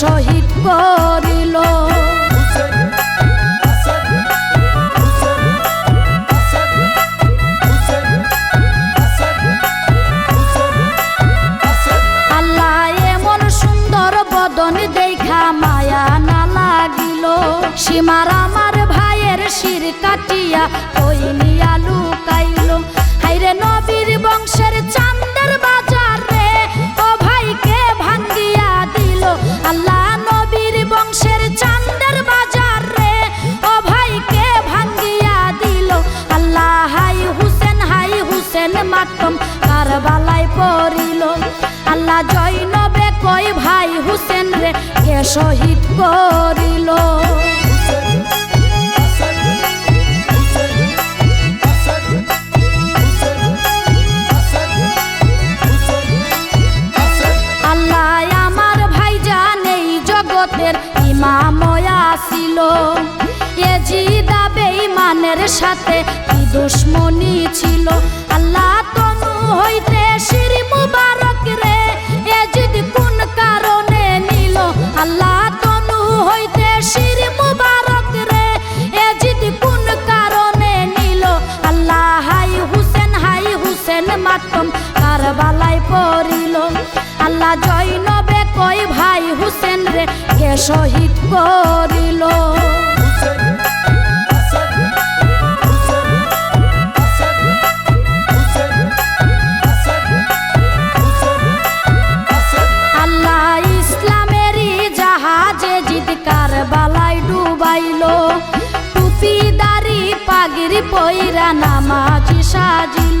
শহীদ করিল। আল্লাহ এমন সুন্দর বদন দেখা মায়া না লাগিল। সীমার আমার ভাইয়ের শির কাটিয়া ওই নিয়া লুকাইল। হাইরে নবীর বংশের চান্দের শহীদ করিল। আল্লাহ আমার ভাই জানেই জগতের ইমাময়া ছিল এ জিদা বেঈমানের সাথে কি দুশ্মনী ছিল? আল্লাহ তনু হইতে মাতম কারবালায় পড়িল। আল্লাহ জৈনবে কই ভাই হুসেন রে? কে শহীদ করিল? পাগড়ি পইরা নামাজি সাজিল।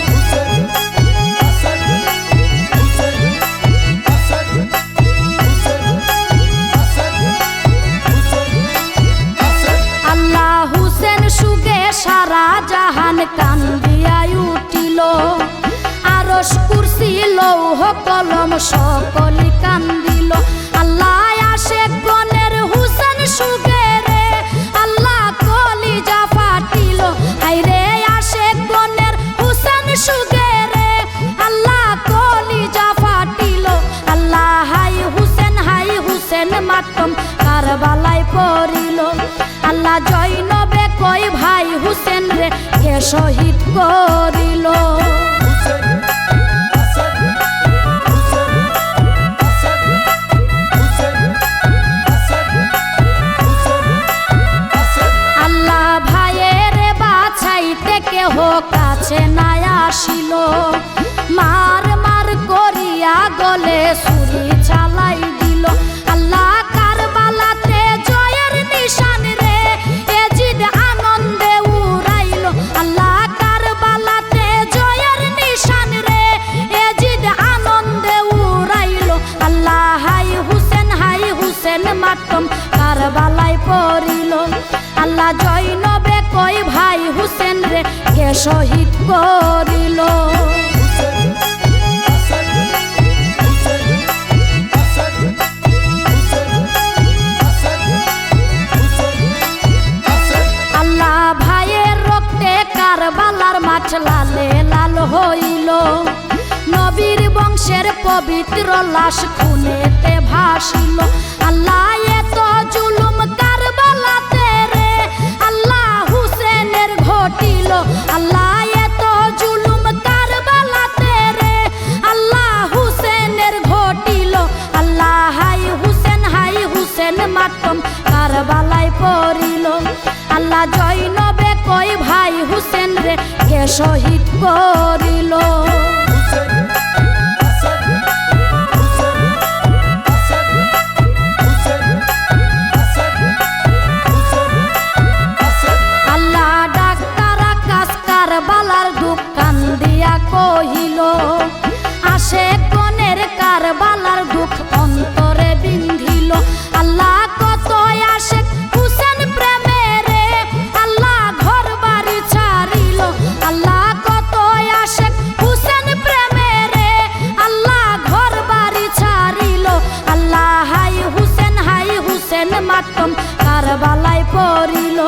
আরস কলম কান্দিল। আল্লাহ আসে গনের হুসেন সুগে রে আল্লাহ কলি যা ফাটিল আসে গনের হুসেন সুগে রে আল্লাহ কলি যা ফাটিল। আল্লাহ হাই হুসেন হাই হুসেন মাতম, কারবালায় পড়িল। আল্লাহ জৈনবে কই ভাই হুসেন রে, কে শহীদ করিল কেহ কাছে নাই আসিল। মার মার করিয়া গলে সুরি চালাই দিল। আল্লাহ কারবালাতে জয়ের নিশান রে এজিদ আনন্দে উড়াইল। আল্লাহ কারবালাতে জয়ের নিশান রে এজিদ আনন্দে উড়াইল। আল্লাহ হাই হুসেন হাই হুসেন মাতম কারবালায় পড়িল। আল্লাহ জৈনবে কই ভাই হুসেন রে? কে শহীদ করিল? আল্লাহ ভাইয়ের রক্তে কারবালার মাঠ লালে লাল হইল। নবীর বংশের পবিত্র লাশ খুনেতে ভাসিল। আল্লাহ এত জুলুম ঘটিল। আল্লাহ এত জুলুম কারবালাতে রে। আল্লাহ হুসেনের ঘটিল। আল্লাহ হাই হুসেন হাই হুসেন মাতম কারবালায় পড়িল। আল্লাহ জৈনবে কই ভাই হুসেন রে, কে শহীদ করিল? কহিল, আসে কনের কারবালার দুঃখ অন্তরে বিন্ধিল। আল্লাহ কত আসে হুসেন প্রেমে রে। আল্লাহ ঘর বাড়ি ছাড়িল। আল্লাহ কত আসে হুসেন প্রেমে রে। আল্লাহ ঘর বাড়ি ছাড়িল। আল্লাহ হাই হুসেন হাই হুসেন মাতম কারবালায় পড়িল।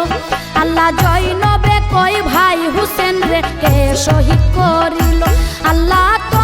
আল্লাহ জৈনবে কই ভাই হুসেন রে কে শহীদ করিল? আল্লাহ তনু